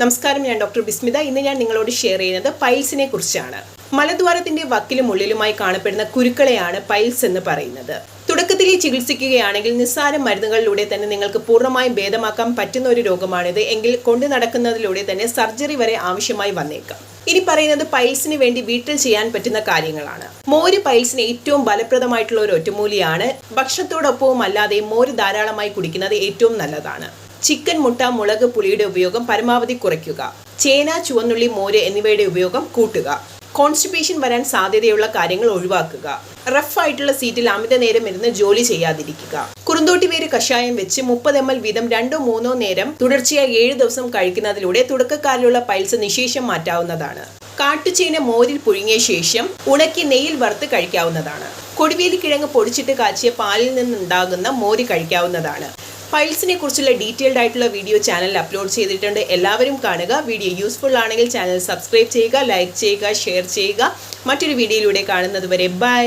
നമസ്കാരം ഞാൻ ഡോക്ടർ ബിസ്മിത. ഇന്ന് ഞാൻ നിങ്ങളോട് ഷെയർ ചെയ്യുന്നത് പൈൽസിനെ കുറിച്ചാണ്. മലദ്വാരത്തിന്റെ വക്കിലും ഉള്ളിലുമായി കാണപ്പെടുന്ന കുരുക്കളെയാണ് പൈൽസ് എന്ന് പറയുന്നത്. തുടക്കത്തിൽ ഈ ചികിത്സിക്കുകയാണെങ്കിൽ നിസ്സാര മരുന്നുകളിലൂടെ തന്നെ നിങ്ങൾക്ക് പൂർണമായും ഭേദമാക്കാൻ പറ്റുന്ന ഒരു രോഗമാണിത്. എങ്കിൽ കൊണ്ടു നടക്കുന്നതിലൂടെ തന്നെ സർജറി വരെ ആവശ്യമായി വന്നേക്കാം. ഇനി പറയുന്നത് പൈൽസിന് വേണ്ടി വീട്ടിൽ ചെയ്യാൻ പറ്റുന്ന കാര്യങ്ങളാണ്. മോര് പൈൽസിന് ഏറ്റവും ഫലപ്രദമായിട്ടുള്ള ഒരു ഒറ്റമൂലിയാണ്. ഭക്ഷണത്തോടൊപ്പവും അല്ലാതെ മോര് ധാരാളമായി കുടിക്കുന്നത് ഏറ്റവും നല്ലതാണ്. ചിക്കൻ മുട്ട മുളക് പുളിയുടെ ഉപയോഗം പരമാവധി കുറയ്ക്കുക. ചേന ചുവന്നുള്ളി മോര് എന്നിവയുടെ ഉപയോഗം കൂട്ടുക. കോൺസ്റ്റിപ്പേഷൻ വരാൻ സാധ്യതയുള്ള കാര്യങ്ങൾ ഒഴിവാക്കുക. റഫ് ആയിട്ടുള്ള സീറ്റിൽ അമിത നേരം ഇരുന്ന് ജോലി ചെയ്യാതിരിക്കുക. കുറുന്തോട്ടി വേര് കഷായം വെച്ച് മുപ്പത് എം എൽ വീതം രണ്ടോ മൂന്നോ നേരം തുടർച്ചയായി ഏഴ് ദിവസം കഴിക്കുന്നതിലൂടെ തുടക്കക്കാരിലുള്ള പൈൽസ് നിശേഷം മാറ്റാവുന്നതാണ്. കാട്ടുചീന മോരിൽ പുഴുങ്ങിയ ശേഷം ഉണക്കി നെയ്യിൽ വറുത്ത് കഴിക്കാവുന്നതാണ്. കൊടുവേലിക്കിഴങ്ങ് പൊടിച്ചിട്ട് കാച്ചിയ പാലിൽ നിന്നുണ്ടാകുന്ന മോര് കഴിക്കാവുന്നതാണ്. പൈൽസിനെ കുറിച്ചുള്ള ഡീറ്റെയിൽഡ് ആയിട്ടുള്ള വീഡിയോ ചാനലിൽ അപ്ലോഡ് ചെയ്തിട്ടുണ്ട്. എല്ലാവരും കാണുക. വീഡിയോ യൂസ്ഫുൾ ആണെങ്കിൽ ചാനൽ സബ്സ്ക്രൈബ് ചെയ്യുക ലൈക്ക് ചെയ്യുക ഷെയർ ചെയ്യുക. മറ്റൊരു വീഡിയോയിലൂടെ കാണുന്നത് വരെ ബൈ